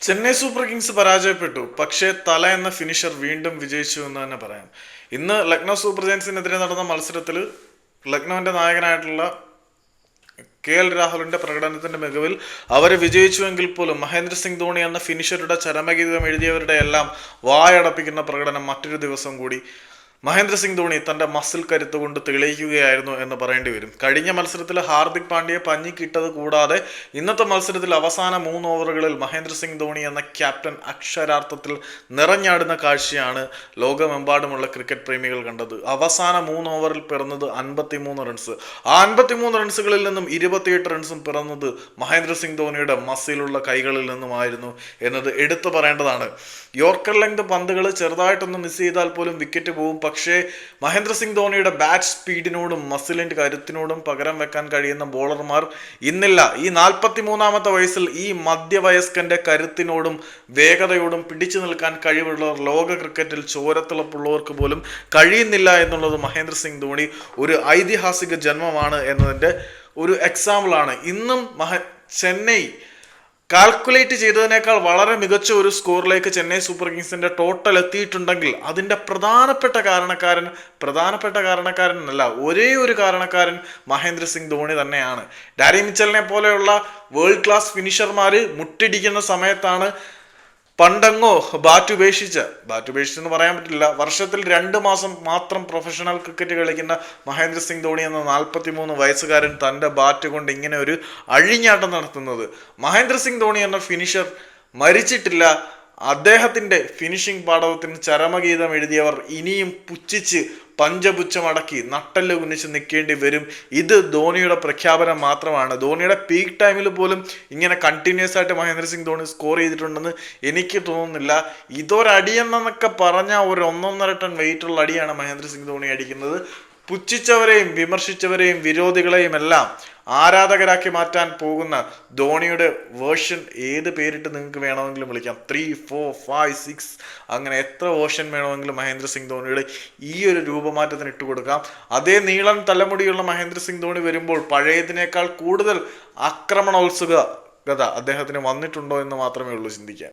Chennai super Kings പരാജയപ്പെട്ടു. പക്ഷേ തല എന്ന ഫിനിഷർ വീണ്ടും വിജയിച്ചു എന്ന് തന്നെ പറയാം. ഇന്ന് ലക്നൗ സൂപ്പർ ജയൻസിനെതിരെ നടന്ന മത്സരത്തിൽ ലക്നൌവിന്റെ നായകനായിട്ടുള്ള കെ എൽ രാഹുലിന്റെ പ്രകടനത്തിന്റെ മികവിൽ അവർ വിജയിച്ചുവെങ്കിൽ പോലും മഹേന്ദ്ര സിംഗ് ധോണി എന്ന ഫിനിഷറുടെ ചരമഗീതം എഴുതിയവരുടെ എല്ലാം വായടപ്പിക്കുന്ന പ്രകടനം മറ്റൊരു ദിവസം കൂടി മഹേന്ദ്ര സിംഗ് ധോണി തന്റെ മസിൽ കരുത്ത് കൊണ്ട് തെളിയിക്കുകയായിരുന്നു എന്ന് പറയേണ്ടി വരും. കഴിഞ്ഞ മത്സരത്തിൽ ഹാർദിക് പാണ്ഡ്യയെ പഞ്ഞിക്കിട്ടത് കൂടാതെ ഇന്നത്തെ മത്സരത്തിൽ അവസാന മൂന്ന് ഓവറുകളിൽ മഹേന്ദ്ര സിംഗ് ധോണി എന്ന ക്യാപ്റ്റൻ അക്ഷരാർത്ഥത്തിൽ നിറഞ്ഞാടുന്ന കാഴ്ചയാണ് ലോകമെമ്പാടുമുള്ള ക്രിക്കറ്റ് പ്രേമികൾ കണ്ടത്. അവസാന മൂന്ന് ഓവറിൽ പിറന്നത് അൻപത്തിമൂന്ന് റൺസ്. ആ അൻപത്തിമൂന്ന് റൺസുകളിൽ നിന്നും ഇരുപത്തിയെട്ട് റൺസും പിറന്നത് മഹേന്ദ്ര സിംഗ് ധോണിയുടെ മസിലുള്ള കൈകളിൽ നിന്നുമായിരുന്നു എന്നത് എടുത്തു പറയേണ്ടതാണ്. യോർക്കർ ലെങ്ത് പന്തുകൾ ചെറുതായിട്ടൊന്ന് മിസ് ചെയ്താൽ പോലും വിക്കറ്റ് പോകും പക്ഷേ മഹേന്ദ്ര സിംഗ് ധോണിയുടെ ബാറ്റ് സ്പീഡിനോടും മസിലിന്റെ കരുത്തിനോടും പകരം വെക്കാൻ കഴിയുന്ന ബോളർമാർ ഇന്നില്ല. ഈ നാൽപ്പത്തി മൂന്നാമത്തെ വയസ്സിൽ ഈ മധ്യവയസ്കന്റെ കരുത്തിനോടും വേഗതയോടും പിടിച്ചു നിൽക്കാൻ കഴിവുള്ളവർ ലോക ക്രിക്കറ്റിൽ ചോരത്തിളപ്പുള്ളവർക്ക് പോലും കഴിയുന്നില്ല എന്നുള്ളത് മഹേന്ദ്ര സിംഗ് ധോണി ഒരു ഐതിഹാസിക ജന്മമാണ് എന്നതിന്റെ ഒരു എക്സാമ്പിളാണ് ഇന്നും മഹ ചെന്നൈ കാൽക്കുലേറ്റ് ചെയ്തതിനേക്കാൾ വളരെ മികച്ച ഒരു സ്കോറിലേക്ക് ചെന്നൈ സൂപ്പർ കിങ്സിന്റെ ടോട്ടൽ എത്തിയിട്ടുണ്ടെങ്കിൽ അതിന്റെ പ്രധാനപ്പെട്ട കാരണക്കാരൻ പ്രധാനപ്പെട്ട കാരണക്കാരൻ അല്ല ഒരേ ഒരു കാരണക്കാരൻ മഹേന്ദ്ര സിംഗ് ധോണി തന്നെയാണ്. ഡാരി മിച്ചലിനെ പോലെയുള്ള വേൾഡ് ക്ലാസ് ഫിനിഷർമാർ മുട്ടിടിക്കുന്ന സമയത്താണ് പണ്ടങ്ങോ ബാറ്റ് ഉപേക്ഷിച്ച് ബാറ്റ് ഉപേക്ഷിച്ചെന്ന് പറയാൻ പറ്റില്ല. വർഷത്തിൽ രണ്ട് മാസം മാത്രം പ്രൊഫഷണൽ ക്രിക്കറ്റ് കളിക്കുന്ന മഹേന്ദ്ര സിംഗ് ധോണി എന്ന നാൽപ്പത്തി മൂന്ന് വയസ്സുകാരൻ തന്റെ ബാറ്റ് കൊണ്ട് ഇങ്ങനെ ഒരു അഴിഞ്ഞാട്ടം നടത്തുന്നത്. മഹേന്ദ്ര സിംഗ് ധോണി എന്ന ഫിനിഷർ മരിച്ചിട്ടില്ല. അദ്ദേഹത്തിന്റെ ഫിനിഷിംഗ് പാഠവത്തിന് ചരമഗീതം എഴുതിയവർ ഇനിയും പുച്ഛിച്ച് പഞ്ചപുച്ഛമടക്കി നട്ടൽ ഉന്നിച്ച് നിൽക്കേണ്ടി വരും. ഇത് ധോണിയുടെ പ്രഖ്യാപനം മാത്രമാണ്. ധോണിയുടെ പീക്ക് ടൈമിൽ പോലും ഇങ്ങനെ കണ്ടിന്യൂസ് ആയിട്ട് മഹേന്ദ്ര സിംഗ് ധോണി സ്കോർ ചെയ്തിട്ടുണ്ടെന്ന് എനിക്ക് തോന്നുന്നില്ല. ഇതൊരടിയെന്നൊക്കെ പറഞ്ഞ ഒരു ഒന്നൊന്നര ടൺ വെയിറ്റുള്ള അടിയാണ് മഹേന്ദ്ര സിംഗ് ധോണി അടിക്കുന്നത്. പുച്ഛിച്ചവരെയും വിമർശിച്ചവരെയും വിരോധികളെയും എല്ലാം ആരാധകരാക്കി മാറ്റാൻ പോകുന്ന ധോണിയുടെ വേർഷൻ ഏത് പേരിട്ട് നിങ്ങൾക്ക് വേണമെങ്കിലും വിളിക്കാം. ത്രീ ഫോർ ഫൈവ് സിക്സ് അങ്ങനെ എത്ര വേർഷൻ വേണമെങ്കിലും മഹേന്ദ്ര സിംഗ് ധോണിയുടെ ഈ ഒരു രൂപമാറ്റത്തിന് ഇട്ട് കൊടുക്കാം. അതേ നീളം തലമുടിയുള്ള മഹേന്ദ്ര സിംഗ് ധോണി വരുമ്പോൾ പഴയതിനേക്കാൾ കൂടുതൽ ആക്രമണോത്സുകത അദ്ദേഹത്തിന് വന്നിട്ടുണ്ടോ എന്ന് മാത്രമേ ഉള്ളൂ ചിന്തിക്കാൻ.